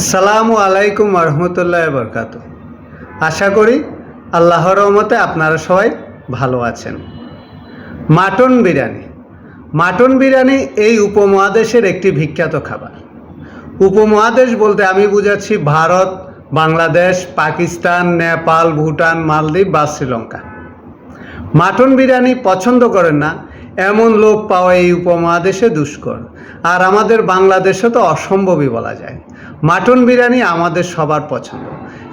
আসসালামু আলাইকুম রহমতুল্লাহ বরকাত আশা করি আল্লাহর রহমতে আপনারা সবাই ভালো আছেন। মাটন বিরিয়ানি। মাটন বিরিয়ানি এই উপমহাদেশের একটি বিখ্যাত খাবার। উপমহাদেশ বলতে আমি বুঝাচ্ছি ভারত, বাংলাদেশ, পাকিস্তান, নেপাল, ভুটান, মালদ্বীপ বা শ্রীলঙ্কা। মাটন বিরিয়ানি পছন্দ করেন না এমন লোক পাওয়া এই উপমহাদেশে দুষ্কর। আর আমাদের বাংলাদেশে তো অসম্ভবই বলা যায়। মাটন বিরিয়ানি আমাদের সবার পছন্দ।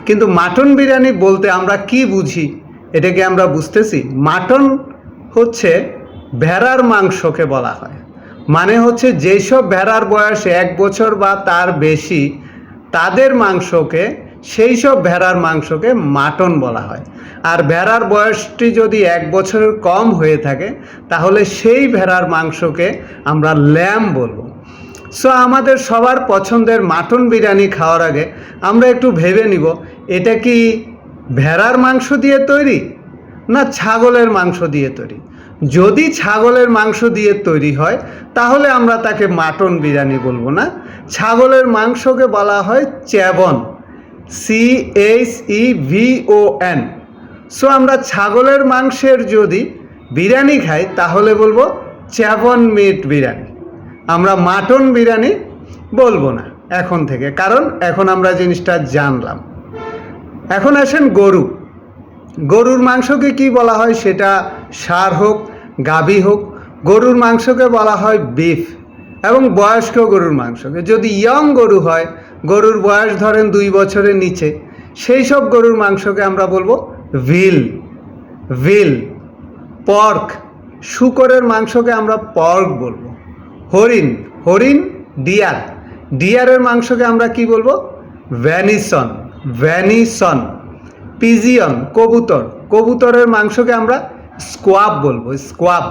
কিন্তু মাটন বিরিয়ানি বলতে আমরা কি বুঝি? এটাকে আমরা বুঝতেছি? মাটন হচ্ছে ভেড়ার মাংসকে বলা হয়। মানে হচ্ছে যেসব ভেড়ার বয়স এক বছর বা তার বেশি, তাদের মাংসকে সেই সব ভেড়ার মাংসকে মাটন বলা হয়। আর ভেড়ার বয়সটি যদি এক বছরের কম হয়ে থাকে, তাহলে সেই ভেড়ার মাংসকে আমরা ল্যাম বলব। সো আমাদের সবার পছন্দের মাটন বিরিয়ানি খাওয়ার আগে আমরা একটু ভেবে নিব, এটা কি ভেড়ার মাংস দিয়ে তৈরি না ছাগলের মাংস দিয়ে তৈরি? যদি ছাগলের মাংস দিয়ে তৈরি হয়, তাহলে আমরা তাকে মাটন বিরিয়ানি বলব না। ছাগলের মাংসকে বলা হয় chevon. C H E V O N so আমরা ছাগলের মাংসের যদি বিরিয়ানি খাই, তাহলে বলব চ্যাবন মিট বিরিয়ানি। আমরা মাটন বিরিয়ানি বলব না এখন থেকে, কারণ এখন আমরা জিনিসটা জানলাম। এখন আসেন গরু। গরুর মাংসকে কি বলা হয়? সেটা সার হোক, গাভী হোক, গরুর মাংসকে বলা হয় বিফ। এবং বয়স্ক গরুর মাংসকে যদি ইয়ং গরু হয়, গরুর বয়স ধরেন দুই বছরের নিচে, সেই সব গরুর মাংসকে আমরা বলব ভিল ভিল পর্ক শুকরের মাংসকে আমরা পর্ক বলব। হরিণ হরিণ, ডিয়ার, ডিয়ারের মাংসকে আমরা কি বলব? ভ্যানিসন ভ্যানিসন পিজিয়ন কবুতর, কবুতরের মাংসকে আমরা স্কোয়াব বলব স্কোয়াব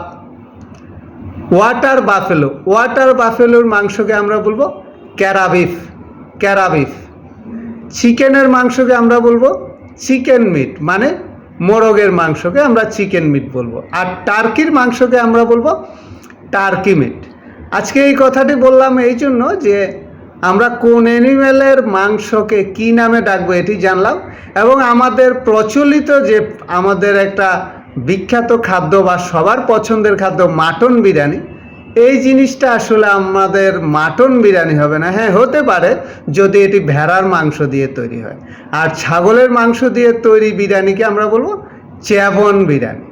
ওয়াটার বাফেলো ওয়াটার বাফেলোর মাংসকে আমরা বলব ক্যারাবিফ ক্যারাবিফ চিকেনের মাংসকে আমরা বলব চিকেন মিট মানে মোরগের মাংসকে আমরা চিকেন মিট বলব। আর টার্কির মাংসকে আমরা বলব টার্কি মিট আজকে এই কথাটি বললাম এই জন্য যে আমরা কোন অ্যানিমেলের মাংসকে কি নামে ডাকবো এটি জানলাম এবং আমাদের প্রচলিত যে আমাদের একটা বিখ্যাত খাদ্য বা সবার পছন্দের খাদ্য মাটন বিরিয়ানি। এই জিনিসটা আসলে আমাদের মাটন বিরিয়ানি হবে না। হ্যাঁ হতে পারে যদি এটি ভেড়ার মাংস দিয়ে তৈরি হয়। আর ছাগলের মাংস দিয়ে তৈরি বিরিয়ানিকে আমরা বলব চ্যাবন বিরিয়ানি।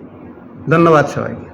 ধন্যবাদ সবাইকে।